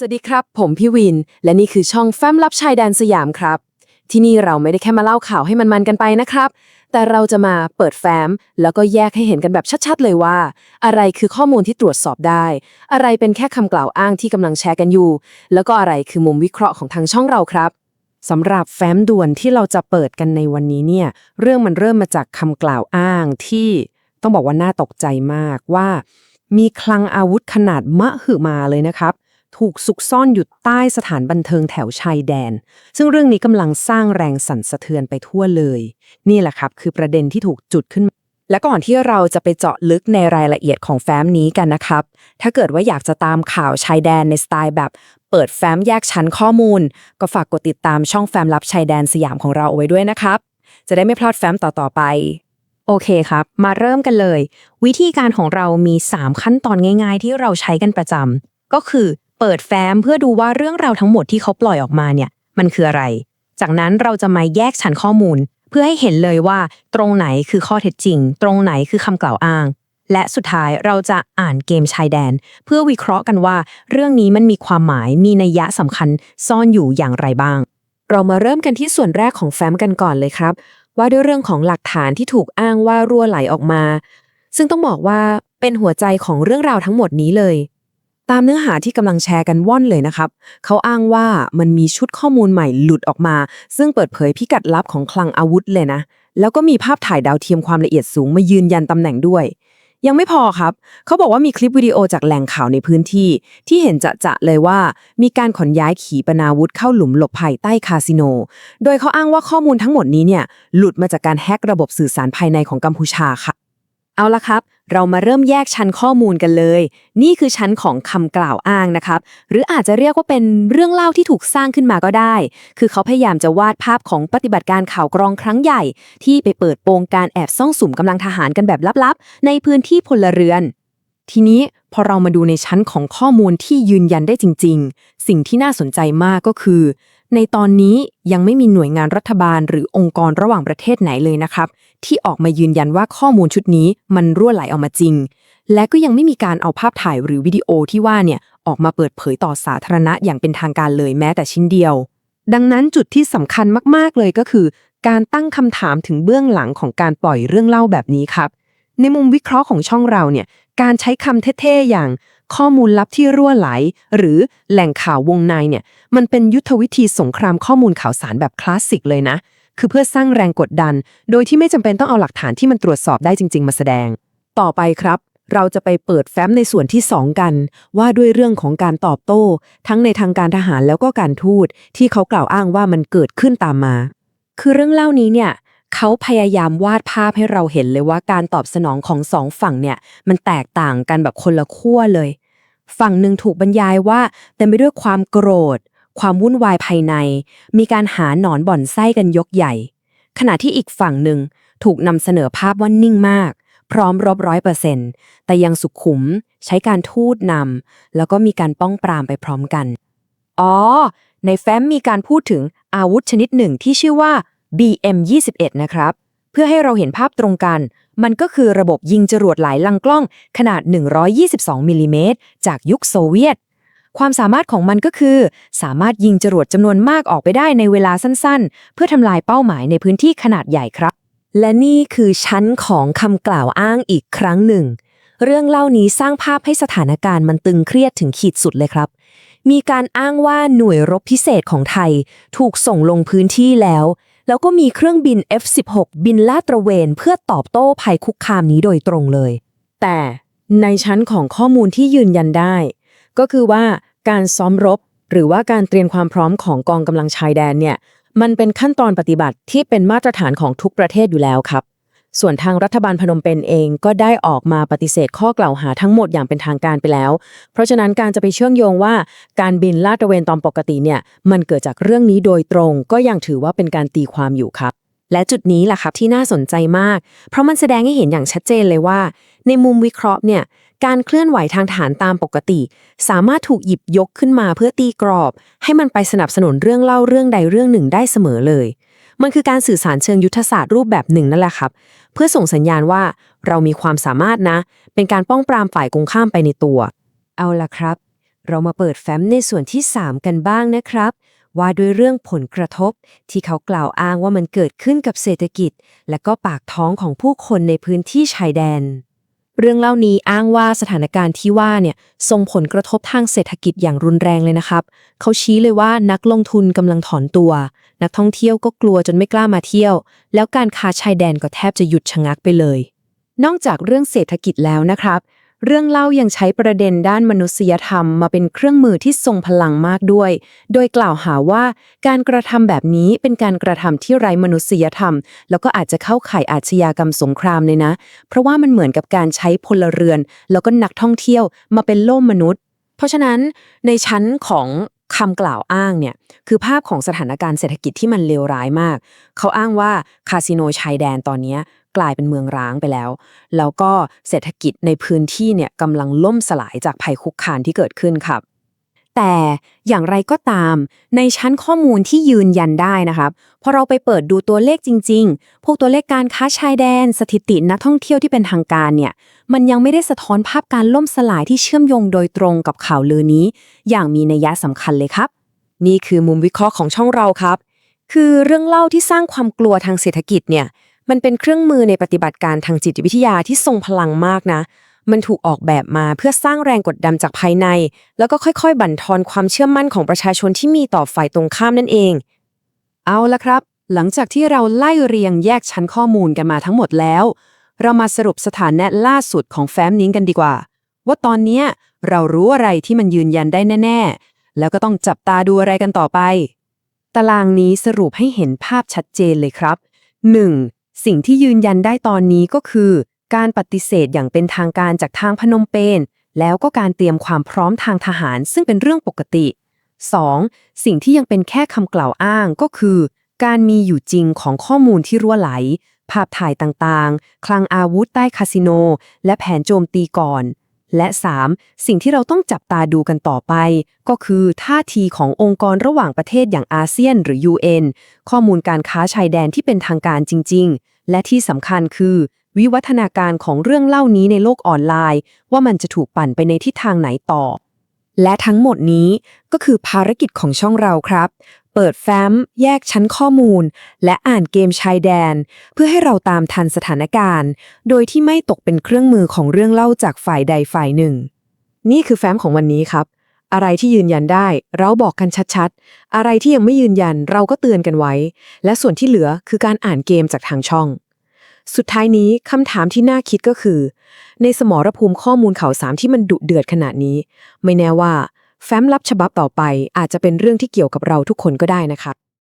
สวัสดีครับ ผมพี่วิน และนี่คือช่องแฟ้มลับชายแดนสยามครับ ที่นี่เราไม่ได้แค่มาเล่าข่าวให้มันๆกันไปนะครับ แต่เราจะมาเปิดแฟ้ม แล้วก็แยกให้เห็นกันแบบชัดๆ เลยว่า อะไรคือข้อมูลที่ตรวจสอบได้ อะไรเป็นแค่คำกล่าวอ้างที่กำลังแชร์กันอยู่ แล้วก็อะไรคือมุมวิเคราะห์ของทางช่องเราครับสำหรับแฟ้มด่วนที่เราจะเปิดกันในวันนี้เนี่ย เรื่องมันเริ่มมาจากคำกล่าวอ้างที่ต้องบอกว่าน่าตกใจมากว่า มีคลังอาวุธขนาดมะหึมาเลยนะครับ ถูกซุกซ่อนอยู่ใต้สถานบันเทิงแถวชายแดน ซึ่งเรื่องนี้กำลังสร้างแรงสั่นสะเทือนไปทั่วเลย นี่แหละครับ คือประเด็นที่ถูกจุดขึ้น และก่อนที่เราจะไปเจาะลึกในรายละเอียดของแฟ้มนี้กันนะครับ ถ้าเกิดว่าอยากจะตามข่าวชายแดนในสไตล์แบบเปิดแฟ้มแยกชั้นข้อมูล ก็ฝากกดติดตามช่องแฟ้มลับชายแดนสยามของเราเอาไว้ด้วยนะครับ จะได้ไม่พลาดแฟ้มต่อๆไปโอเคครับ มาเริ่มกันเลย วิธีการของเรามี 3 ขั้นตอนง่าย ๆ ที่เราใช้กันประจำก็คือ เปิดแฟ้มเพื่อดูว่าเรื่องราวทั้งหมดที่เขาปล่อยออกมาเนี่ยมันคืออะไร จากนั้นเราจะมาแยกชั้นข้อมูล เพื่อให้เห็นเลยว่า ตรงไหนคือข้อเท็จจริง ตรงไหนคือคำกล่าวอ้าง และสุดท้ายเราจะอ่านเกมชายแดน เพื่อวิเคราะห์กันว่า เรื่องนี้มันมีความหมายมีนัยยะสำคัญซ่อนอยู่อย่างไรบ้าง เรามาเริ่มกันที่ส่วนแรกของแฟ้มกันก่อนเลยครับ ว่าด้วยเรื่องของหลักฐานที่ถูกอ้างว่ารั่วไหลออกมา ซึ่งต้องบอกว่าเป็นหัวใจของเรื่องราวทั้งหมดนี้เลย ตามเนื้อหาที่กำลังแชร์กันว่อนเลยนะครับ เขาอ้างว่ามันมีชุดข้อมูลใหม่หลุดออกมา ซึ่งเปิดเผยพิกัดลับของคลังอาวุธเลยนะ แล้วก็มีภาพถ่ายดาวเทียมความละเอียดสูงมายืนยันตำแหน่งด้วย ยังไม่พอครับ เขาบอกว่ามีคลิปวิดีโอจากแหล่งข่าวในพื้นที่ ที่เห็นจะจะเลยว่า มีการขนย้ายขีปนาวุธเข้าหลุมหลบภัยใต้คาสิโน โดยเขาอ้างว่าข้อมูลทั้งหมดนี้เนี่ยหลุดมาจากการแฮกระบบสื่อสารภายในของกัมพูชาค่ะ เอาละครับ เรามาเริ่มแยกชั้นข้อมูลกันเลย นี่คือชั้นของคำกล่าวอ้างนะครับ หรืออาจจะเรียกว่าเป็นเรื่องเล่าที่ถูกสร้างขึ้นมาก็ได้ คือเขาพยายามจะวาดภาพของปฏิบัติการข่าวกรองครั้งใหญ่ ที่ไปเปิดโปงการแอบซ่องสุมกำลังทหารกันแบบลับๆ ในพื้นที่พลเรือน ทีนี้พอเรามาดูในชั้นของข้อมูลที่ยืนยันได้จริง ๆ สิ่งที่น่าสนใจมากก็คือ ในตอนนี้ยังไม่มีหน่วยงานรัฐบาลหรือองค์กรระหว่างประเทศไหนเลยนะครับ ที่ออกมายืนยันว่าข้อมูลชุดนี้มันรั่วไหลออกมาจริง และก็ยังไม่มีการเอาภาพถ่ายหรือวิดีโอที่ว่าเนี่ยออกมาเปิดเผยต่อสาธารณะอย่างเป็นทางการเลยแม้แต่ชิ้นเดียว ดังนั้นจุดที่สำคัญมากๆเลยก็คือ การตั้งคำถามถึงเบื้องหลังของการปล่อยเรื่องเล่าแบบนี้ครับ ในมุมวิเคราะห์ของช่องเราเนี่ยการใช้คำเท่ๆอย่าง ข้อมูลลับที่รั่วไหล หรือแหล่งข่าววงในเนี่ย มันเป็นยุทธวิธีสงครามข้อมูลข่าวสารแบบคลาสสิกเลยนะ คือเพื่อสร้างแรงกดดัน โดยที่ไม่จำเป็นต้องเอาหลักฐานที่มันตรวจสอบได้จริง ๆ มาแสดง ต่อไปครับ เราจะไปเปิดแฟ้มในส่วนที่ 2 กัน ว่าด้วยเรื่องของการตอบโต้ ทั้งในทางการทหารแล้วก็การทูตที่เขากล่าวอ้างว่ามันเกิดขึ้นตามมา คือเรื่องเล่านี้เนี่ย เขาพยายามวาดภาพให้เราเห็นเลยว่าการตอบสนองของสองฝั่งเนี่ย มันแตกต่างกันแบบคนละขั้วเลย ฝั่งหนึ่งถูกบรรยายว่าเต็มไปด้วยความโกรธ ความวุ่นวายภายใน มีการหาหนอนบ่อนไส้กันยกใหญ่ ขณะที่อีกฝั่งหนึ่งถูกนำเสนอภาพว่านิ่งมาก พร้อมรบร้อยเปอร์เซ็นต์แต่ยังสุขุม ใช้การทูตนำแล้วก็มีการป้องปรามไปพร้อมกัน อ๋อ ในแฟ้มมีการพูดถึงอาวุธชนิดหนึ่งที่ชื่อว่า BM21 นะครับ เพื่อให้เราเห็นภาพตรงกัน มันก็คือระบบยิงจรวดหลายลังกล้องขนาด 122มิลลิเมตรจากยุคโซเวียต ความสามารถของมันก็คือ สามารถยิงจรวดจำนวนมากออกไปได้ในเวลาสั้นๆ เพื่อทำลายเป้าหมายในพื้นที่ขนาดใหญ่ครับ และนี่คือชั้นของคำกล่าวอ้างอีกครั้งหนึ่ง เรื่องเล่านี้สร้างภาพให้สถานการณ์มันตึงเครียดถึงขีดสุดเลยครับมีการอ้างว่าหน่วยรบพิเศษของไทย ถูกส่งลงพื้นที่แล้ว แล้วก็มีเครื่องบิน F-16 บินลาดตระเวนเพื่อตอบโต้ภัยคุกคามนี้โดยตรงเลย แต่ในชั้นของข้อมูลที่ยืนยันได้ ก็คือว่าการซ้อมรบ หรือว่าการเตรียมความพร้อมของกองกำลังชายแดนเนี่ยมันเป็นขั้นตอนปฏิบัติที่เป็นมาตรฐานของทุกประเทศอยู่แล้วครับ ส่วนทางรัฐบาลพนมเปญเองก็ได้ออกมาปฏิเสธข้อกล่าวหาทั้งหมดอย่างเป็นทางการไปแล้ว เพราะฉะนั้นการจะไปเชื่อมโยงว่าการบินลาดตระเวนตามปกติเนี่ยมันเกิดจากเรื่องนี้โดยตรง ก็ยังถือว่าเป็นการตีความอยู่ครับ และจุดนี้แหละครับที่น่าสนใจมาก เพราะมันแสดงให้เห็นอย่างชัดเจนเลยว่า ในมุมวิเคราะห์เนี่ยการเคลื่อนไหวทางฐานตามปกติ สามารถถูกหยิบยกขึ้นมาเพื่อตีกรอบ ให้มันไปสนับสนุนเรื่องเล่าเรื่องใดเรื่องหนึ่งได้เสมอเลย มันคือการสื่อสารเชิงยุทธศาสตร์รูปแบบหนึ่งนั่นแหละครับ เพื่อส่งสัญญาณว่าเรามีความสามารถนะ เป็นการป้องปรามฝ่ายตรงข้ามไปในตัว เอาละครับ เรามาเปิดแฟ้มในส่วนที่ 3 กันบ้างนะครับ ว่าด้วยเรื่องผลกระทบ ที่เขากล่าวอ้างว่ามันเกิดขึ้นกับเศรษฐกิจ และก็ปากท้องของผู้คนในพื้นที่ชายแดน เรื่องเล่านี้อ้างว่าสถานการณ์ที่ว่าเนี่ยส่งผลกระทบทางเศรษฐกิจอย่างรุนแรงเลยนะครับ เขาชี้เลยว่านักลงทุนกำลังถอนตัว นักท่องเที่ยวก็กลัวจนไม่กล้ามาเที่ยว แล้วการค้าชายแดนก็แทบจะหยุดชะงักไปเลย นอกจากเรื่องเศรษฐกิจแล้วนะครับ เรื่องเล่ายังใช้ประเด็นด้านมนุษยธรรมมาเป็นเครื่องมือที่ทรงพลังมากด้วย โดยกล่าวหาว่าการกระทำแบบนี้เป็นการกระทำที่ไร้มนุษยธรรม แล้วก็อาจจะเข้าข่ายอาชญากรรมสงครามเลยนะ เพราะว่ามันเหมือนกับการใช้พลเรือน แล้วก็นักท่องเที่ยวมาเป็นโล่มมนุษย์ เพราะฉะนั้นในชั้นของคำกล่าวอ้างเนี่ยคือภาพของสถานการณ์เศรษฐกิจที่มันเลวร้ายมาก เขาอ้างว่าคาสิโนชายแดนตอนนี้ กลายเป็นเมืองร้างไปแล้ว แล้วก็เศรษฐกิจในพื้นที่เนี่ยกำลังล่มสลายจากภัยคุกคานที่เกิดขึ้นครับ แต่อย่างไรก็ตาม ในชั้นข้อมูลที่ยืนยันได้นะครับพอเราไปเปิดดูตัวเลขจริง ๆ พวกตัวเลขการค้าชายแดน สถิตินักท่องเที่ยวที่เป็นทางการเนี่ยมันยังไม่ได้สะท้อนภาพการล่มสลายที่เชื่อมโยงโดยตรงกับข่าวลือนี้ อย่างมีนัยยะสำคัญเลยครับ นี่คือมุมวิเคราะห์ของช่องเราครับ คือเรื่องเล่าที่สร้างความกลัวทางเศรษฐกิจเนี่ย มันเป็นเครื่องมือในปฏิบัติการทางจิตวิทยาที่ทรงพลังมากนะ มันถูกออกแบบมาเพื่อสร้างแรงกดดันจากภายใน แล้วก็ค่อยๆ บั่นทอนความเชื่อมั่นของประชาชนที่มีต่อฝ่ายตรงข้ามนั่นเอง เอาละครับ หลังจากที่เราไล่เรียงแยกชั้นข้อมูลกันมาทั้งหมดแล้ว เรามาสรุปสถานะล่าสุดของแฟ้มนี้กันดีกว่า ว่าตอนนี้เรารู้อะไรที่มันยืนยันได้แน่ ๆ แล้วก็ต้องจับตาดูอะไรกันต่อไป ตารางนี้สรุปให้เห็นภาพชัดเจนเลยครับ 1. สิ่งที่ยืนยันได้ตอนนี้ก็คือ การปฏิเสธอย่างเป็นทางการจากทางพนมเปญแล้วก็การเตรียมความพร้อมทางทหารซึ่งเป็นเรื่องปกติ 2. สิ่งที่ยังเป็นแค่คำกล่าวอ้างก็คือ การมีอยู่จริงของข้อมูลที่รั่วไหล ภาพถ่ายต่างๆ คลังอาวุธใต้คาสิโน และแผนโจมตีก่อน และ 3. สิ่งที่เราต้องจับตาดูกันต่อไป ก็คือท่าทีขององค์กรระหว่างประเทศอย่างอาเซียนหรือ UN ข้อมูลการค้าชายแดนที่เป็นทางการจริง ๆ และที่สำคัญคือ วิวัฒนาการของเรื่องเล่านี้ในโลกออนไลน์ ว่ามันจะถูกปั่นไปในทิศทางไหนต่อ และทั้งหมดนี้ก็คือภารกิจของช่องเราครับ เปิดแฟ้ม แยกชั้นข้อมูล และอ่านเกมชายแดน เพื่อให้เราตามทันสถานการณ์ โดยที่ไม่ตกเป็นเครื่องมือของเรื่องเล่าจากฝ่ายใดฝ่ายหนึ่ง นี่คือแฟ้มของวันนี้ครับ อะไรที่ยืนยันได้ เราบอกกันชัดๆ อะไรที่ยังไม่ยืนยันเราก็เตือนกันไว้ และส่วนที่เหลือคือการอ่านเกมจากทางช่องสุดท้ายนี้คำถามที่น่าคิดก็คือ ในสมรภูมิข้อมูลข่าวสารที่มันดุเดือดขนาดนี้ ไม่แน่ว่า แฟ้มลับฉบับต่อไปอาจจะเป็นเรื่องที่เกี่ยวกับเราทุกคนก็ได้นะครับ